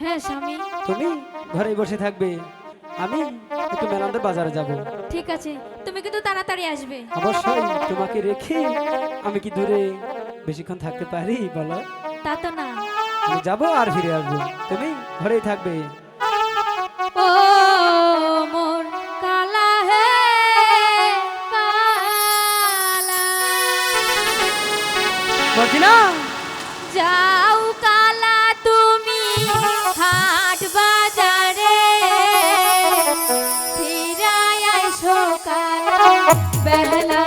হ্যাঁ স্বামী। তুমি ঘরেই বসে থাকবে। আমি একটু মেলান্দের বাজারে যাব। ঠিক আছে তুমি কিন্তু তাড়াতাড়ি আসবে। অবশ্যই তোমাকে রেখে আমি কি দূরে বেশিক্ষণ থাকতে পারি বলো? তা তো না। আমি যাব আর ফিরে আসব। তুমি ঘরেই থাকবে। ও মোর কালা হে কালা। বেলা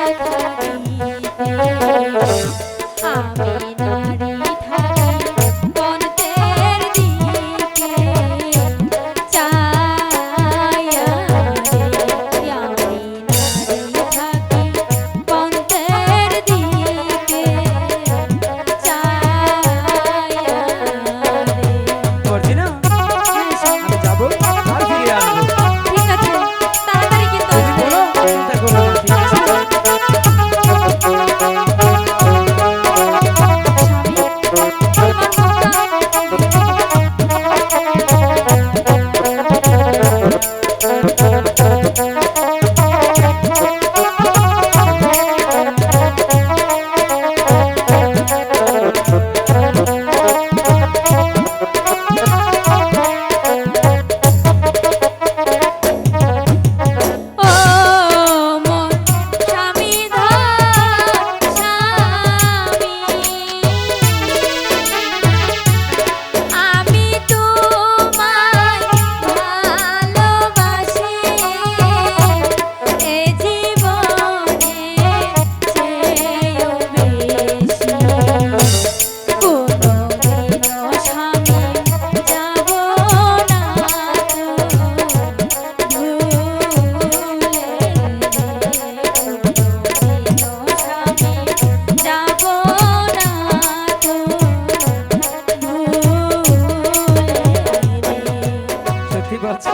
পারছ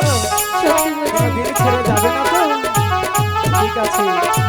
কোনোদিন ছেড়ে যাবে না তো? ঠিক আছে।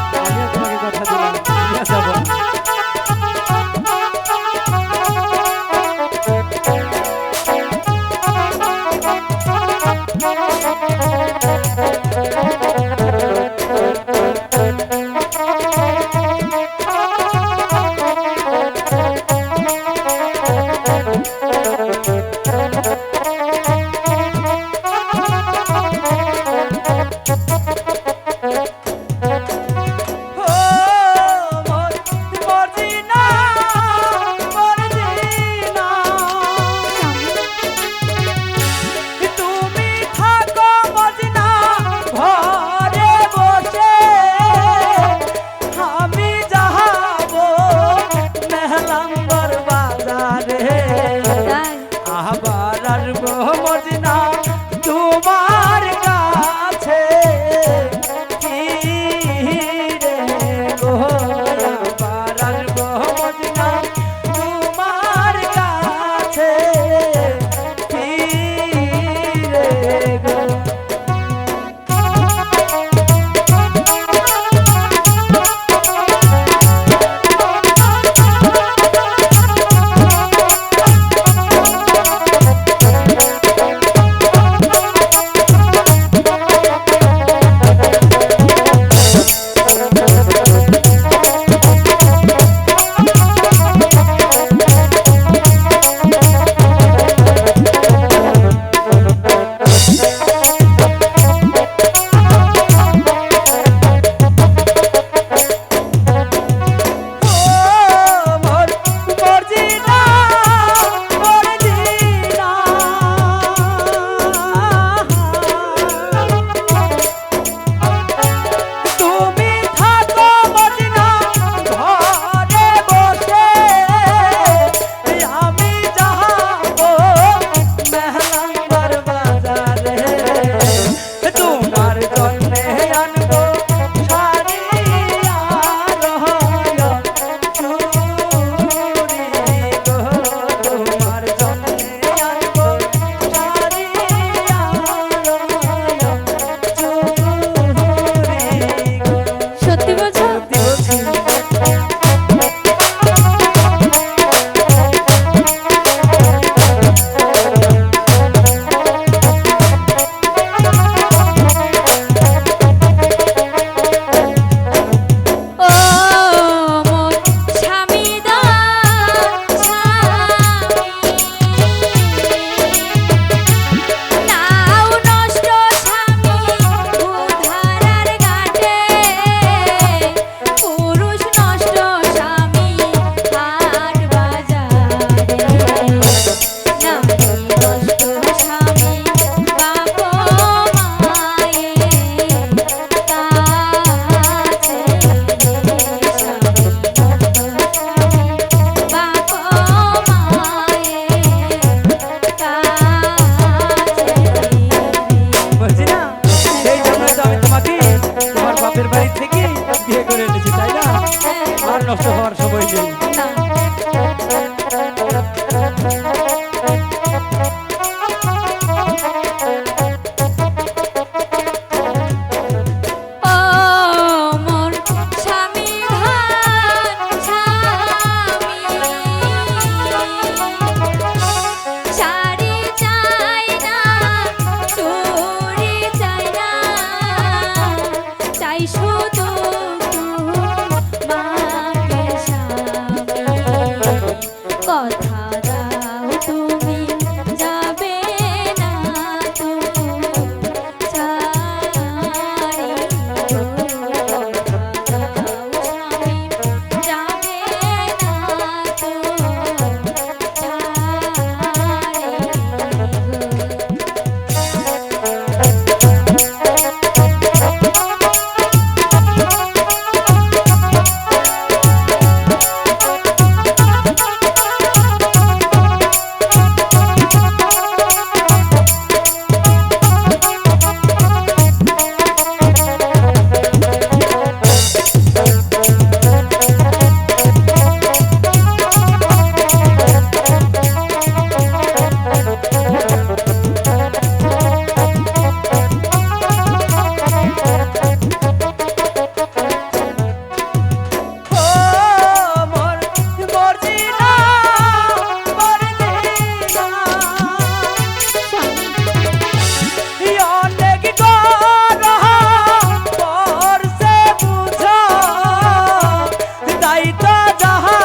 জাহা